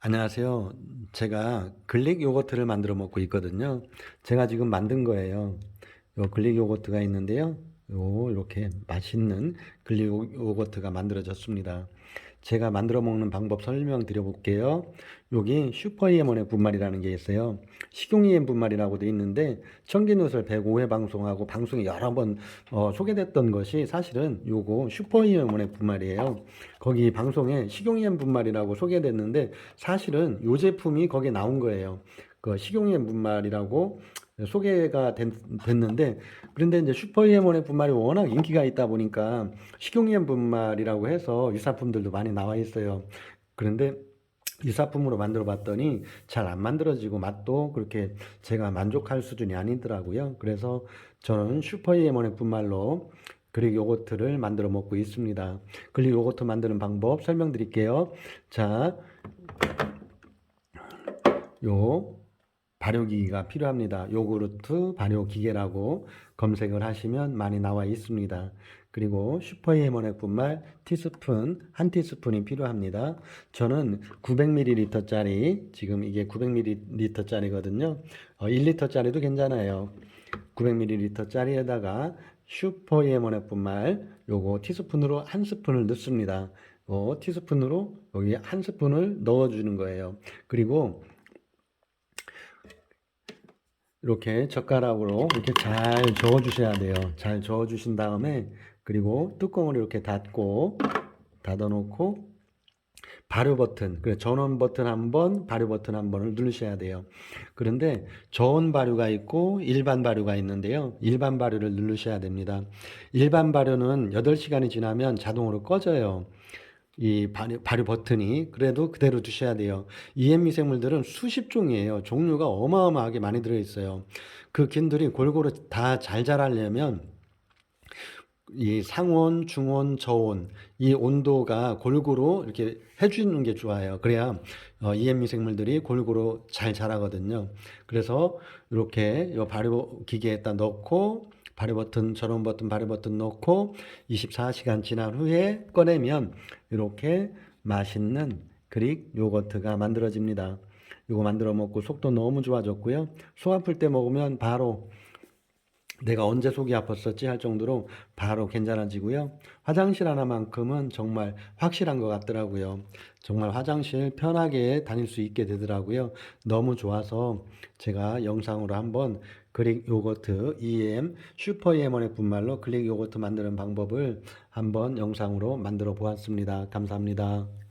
안녕하세요. 제가 글릭 요거트를 만들어 먹고 있거든요. 제가 지금 만든 거예요. 요 글릭 요거트가 있는데요. 요 이렇게 맛있는 요- 요거트가 만들어졌습니다. 제가 만들어 먹는 방법 설명드려 볼게요. 여기 슈퍼이에몬의 분말이라는 게 있어요. 식용이엠 분말이라고도 있는데 청기누설 105회 방송하고 방송에 여러 번 어, 소개됐던 것이 사실은 요거 슈퍼이에몬의 분말이에요. 거기 방송에 식용이엠 분말이라고 소개됐는데 사실은 요 제품이 거기에 나온 거예요. 그 식용이엠 분말이라고 소개가 됐, 됐는데 그런데 이제 슈퍼이엠온의 분말이 워낙 인기가 있다 보니까 식용이엠 분말이라고 해서 유사품들도 많이 나와 있어요. 그런데 유사품으로 만들어 봤더니 잘 안 만들어지고 맛도 그렇게 제가 만족할 수준이 아니더라고요. 그래서 저는 슈퍼이엠온의 분말로 그릭 요거트를 만들어 먹고 있습니다. 그릭 요거트 만드는 방법 설명드릴게요. 자, 요 발효기기가 필요합니다. 요구르트 발효기계라고 검색을 하시면 많이 나와 있습니다. 그리고 슈퍼이에몬의 분말 티스푼 한 티스푼이 필요합니다. 저는 900ml짜리 지금 이게 900ml짜리거든요. 어, 1리터짜리도 괜찮아요. 900ml짜리에다가 슈퍼이에몬의 분말 요거 티스푼으로 한 스푼을 넣습니다. 어, 티스푼으로 여기 한 스푼을 넣어주는 거예요. 그리고 이렇게 젓가락으로 이렇게 잘 저어 주셔야 돼요. 잘 저어 주신 다음에 그리고 뚜껑을 이렇게 닫고 닫아 놓고 발효 버튼, 그래 전원 버튼 한 번, 발효 버튼 한 번을 누르셔야 돼요. 그런데 저온 발효가 있고 일반 발효가 있는데요. 일반 발효를 누르셔야 됩니다. 일반 발효는 8시간이 지나면 자동으로 꺼져요. 이 발효, 발효 버튼이 그래도 그대로 두셔야 돼요. EM 미생물들은 수십 종이에요. 종류가 어마어마하게 많이 들어 있어요. 그 균들이 골고루 다 잘 자라려면 이 상온, 중온, 저온 이 온도가 골고루 이렇게 해주는 게 좋아요. 그래야 어, EM 미생물들이 골고루 잘 자라거든요. 그래서 이렇게 요 발효 기계에다 넣고 발효 버튼, 전원 버튼, 발효 버튼 넣고 24시간 지난 후에 꺼내면 이렇게 맛있는 그릭 요거트가 만들어집니다. 이거 만들어 먹고 속도 너무 좋아졌고요. 속 아플 때 먹으면 바로 내가 언제 속이 아팠었지 할 정도로 바로 괜찮아지고요. 화장실 하나만큼은 정말 확실한 것 같더라고요. 정말 화장실 편하게 다닐 수 있게 되더라고요. 너무 좋아서 제가 영상으로 한번 그릭 요거트 EM 슈퍼 EM원의 분말로 그릭 요거트 만드는 방법을 한번 영상으로 만들어 보았습니다. 감사합니다.